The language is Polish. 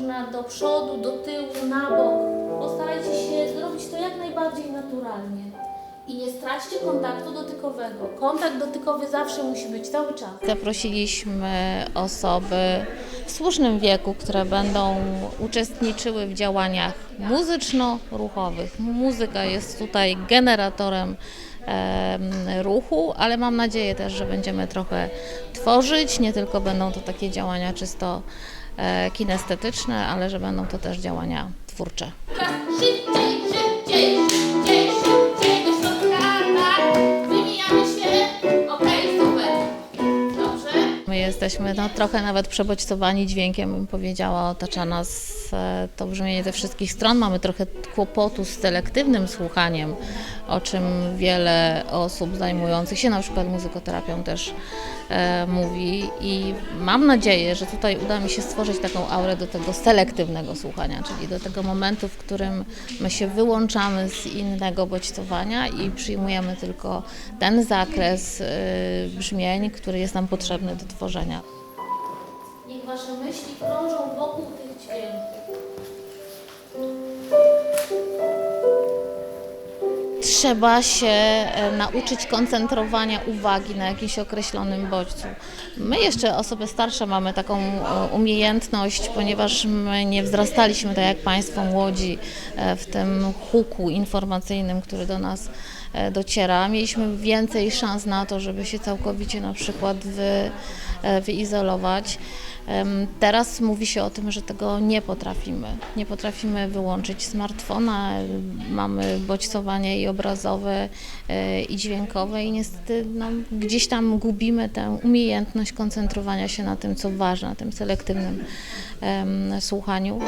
Można do przodu, do tyłu, na bok. Postarajcie się zrobić to jak najbardziej naturalnie. I nie straćcie kontaktu dotykowego. Kontakt dotykowy zawsze musi być cały czas. Zaprosiliśmy osoby w słusznym wieku, które będą uczestniczyły w działaniach muzyczno-ruchowych. Muzyka jest tutaj generatorem em, ruchu, ale mam nadzieję też, że będziemy trochę tworzyć. Nie tylko będą to takie działania czysto kinestetyczne, ale że będą to też działania twórcze. Szybciej, szybciej, szybciej, szybciej do środka, tak. Wywijamy się. Okej, super. Dobrze. My jesteśmy no, trochę nawet przebodźcowani dźwiękiem, bym powiedziała. Otacza nas e, to brzmienie ze wszystkich stron. Mamy trochę kłopotu z selektywnym słuchaniem, o czym wiele osób zajmujących się na przykład muzykoterapią też e, mówi. I mam nadzieję, że tutaj uda mi się stworzyć taką aurę do tego selektywnego słuchania, czyli do tego momentu, w którym my się wyłączamy z innego bodźcowania i przyjmujemy tylko ten zakres e, brzmień, który jest nam potrzebny do tworzenia. Niech wasze myśli krążą wokół tych dźwięków. Trzeba się e, nauczyć koncentrowania uwagi na jakimś określonym bodźcu. My jeszcze, osoby starsze, mamy taką e, umiejętność, ponieważ my nie wzrastaliśmy, tak jak Państwo młodzi, e, w tym huku informacyjnym, który do nas dociera. Mieliśmy więcej szans na to, żeby się całkowicie na przykład wy, wyizolować. Teraz mówi się o tym, że tego nie potrafimy. Nie potrafimy wyłączyć smartfona, mamy bodźcowanie i obrazowe, e, i dźwiękowe i niestety no, gdzieś tam gubimy tę umiejętność koncentrowania się na tym, co ważne, na tym selektywnym em, słuchaniu.